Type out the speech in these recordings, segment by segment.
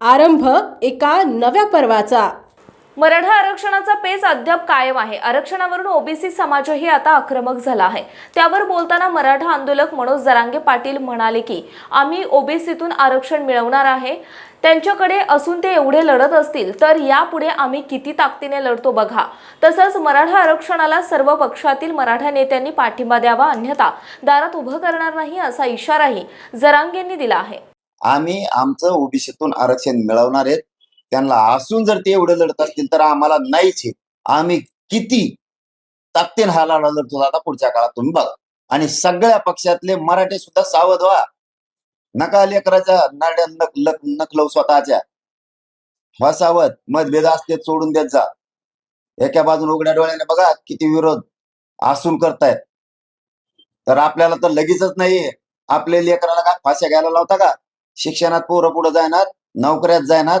आरंभ एका नव्या पर्वाचा. मराठा आरक्षणाचा पेच अद्याप कायम आहे. आरक्षणावरून ओबीसी समाजही आता आक्रमक झाला आहे. त्यावर बोलताना मराठा आंदोलक मनोज जरांगे पाटील म्हणाले की आम्ही ओबीसीतून आरक्षण मिळवणार आहे. त्यांच्याकडे असून ते एवढे लढत असतील तर यापुढे आम्ही किती ताकदीने लढतो बघा. तसंच मराठा आरक्षणाला सर्व पक्षातील मराठा नेत्यांनी पाठिंबा द्यावा अन्यथा दारात उभं करणार नाही असा इशाराही जरांगेंनी दिला आहे. आम्ही आमचं ओबीसीतून आरक्षण मिळवणार आहेत. त्यांना असून जर ते एवढं लढत असतील तर आम्हाला नाहीच आहे. आम्ही किती ताकदीन हा लढा लढतो आता पुढच्या काळात तुम्ही बघा. आणि सगळ्या पक्षातले मराठे सुद्धा सावध व्हा. नका लेकराच्या नाड्या नक लक नकलव स्वतःच्या. व्हा सावध. मतभेद असते सोडून देत जा. एका बाजून उघड्या डोळ्याने बघा किती विरोध असून करतायत. तर आपल्याला तर लगेचच नाहीये. आपल्या लेकराला काय फाश्या घ्यायला लावता का? शिक्षणात पोरं पुढे जायनात? नोकऱ्यात जायनात?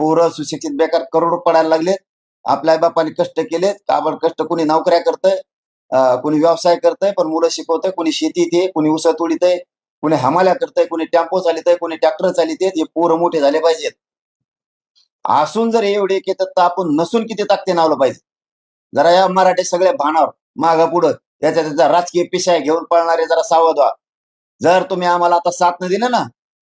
पोरं सुशिक्षित बेकार करोड पडायला लागलेत. आपल्या आई बापाने कष्ट केलेत. काबड कष्ट कोणी नोकऱ्या करतंय कुणी कोणी व्यवसाय करतंय पण मुलं शिकवतंय. कोणी शेती आहे कोणी ऊस आहे कोणी हमाल्या करतंय कोणी टेम्पो आहे कोणी ट्रॅक्टर चालित हे पोरं मोठे झाले पाहिजेत. असून जर एवढे केतात तर आपण नसून किती ताकते नावलं पाहिजे? जरा या मराठी सगळ्या भानावर मागं पुढं त्याच्या त्याचा राजकीय पिशाय घेऊन पळणारे जरा सावध व्हा. जर तुम्ही आम्हाला आता साथ न दिलं ना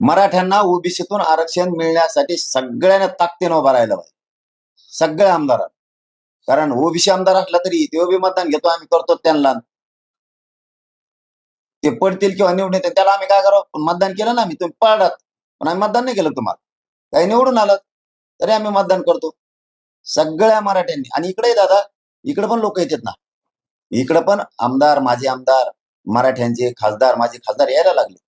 मराठ्यांना ओबीसीतून आरक्षण मिळण्यासाठी सगळ्यांना ताकदीनं उभा राहायला पाहिजे. सगळ्या आमदारांना. कारण ओबीसी आमदार असला तरी ते बी मतदान घेतो आम्ही करतो त्यांना. ते पडतील किंवा निवडून येतील त्याला आम्ही काय करावं? पण मतदान केलं ना आम्ही तुम्ही पळात. पण आम्ही मतदान नाही केलं तुम्हाला. काही निवडून आलं तरी आम्ही मतदान करतो. सगळ्या मराठ्यांनी. आणि इकडे दादा इकडे पण लोक येतात ना. इकडे पण आमदार माझे आमदार मराठ्यांचे खासदार माझे खासदार यायला लागले.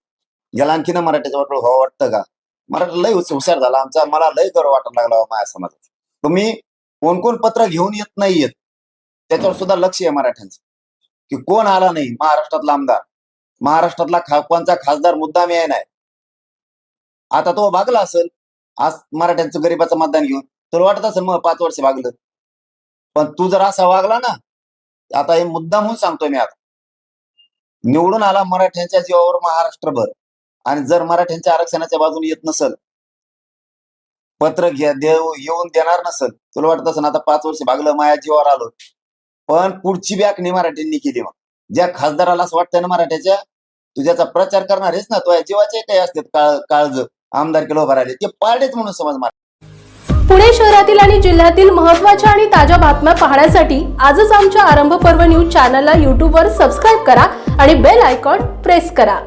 याला आणखीन मराठ्याचं वाटलं हो वाटतं का? मराठा लय हुशार झाला आमचा. मला लय गर्व वाटायला लागला माझ्या समाजात. तुम्ही कोण कोण पत्र घेऊन येत नाही येत त्याच्यावर सुद्धा लक्ष आहे मराठ्यांचं. की कोण आला नाही? महाराष्ट्रातला आमदार. महाराष्ट्रातला खाकवांचा खासदार मुद्दाम मी नाही. आता तो भागला असेल आज मराठ्यांचं गरीबाचं मतदान घेऊन तुला वाटत असेल मग पाच वर्ष भागलं. पण तू जर असा वागला ना आता हे मुद्दाम म्हणून सांगतोय मी आता. निवडून आला मराठ्यांच्या जीवावर महाराष्ट्रभर. आणि जर मराठ्यांच्या आरक्षणाच्या बाजूने येत नसल पत्र घ्या देऊ येऊन देणार नसल तुला वाटत असं आता पाच वर्ष भागलं माया जीवावर आलो. पण पुढची बॅकनी मराठ्यांनी केली मग. ज्या खासदाराला असं वाटतंय ना मराठ्याच्या तुझ्याचा प्रचार करणार ना तो जीवाचे काही असतात काळ काळज. आमदार केलं उभा राहिले. ते पारडेच म्हणून समज मार पुणे शहरातील आणि जिल्ह्यातील महत्त्वाच्या आणि ताज्या बातम्या पाहण्यासाठी आजच आमच्या आरंभ पर्व न्यूज चॅनलला यूट्यूबवर सबस्क्राईब करा आणि बेल आयकॉन प्रेस करा.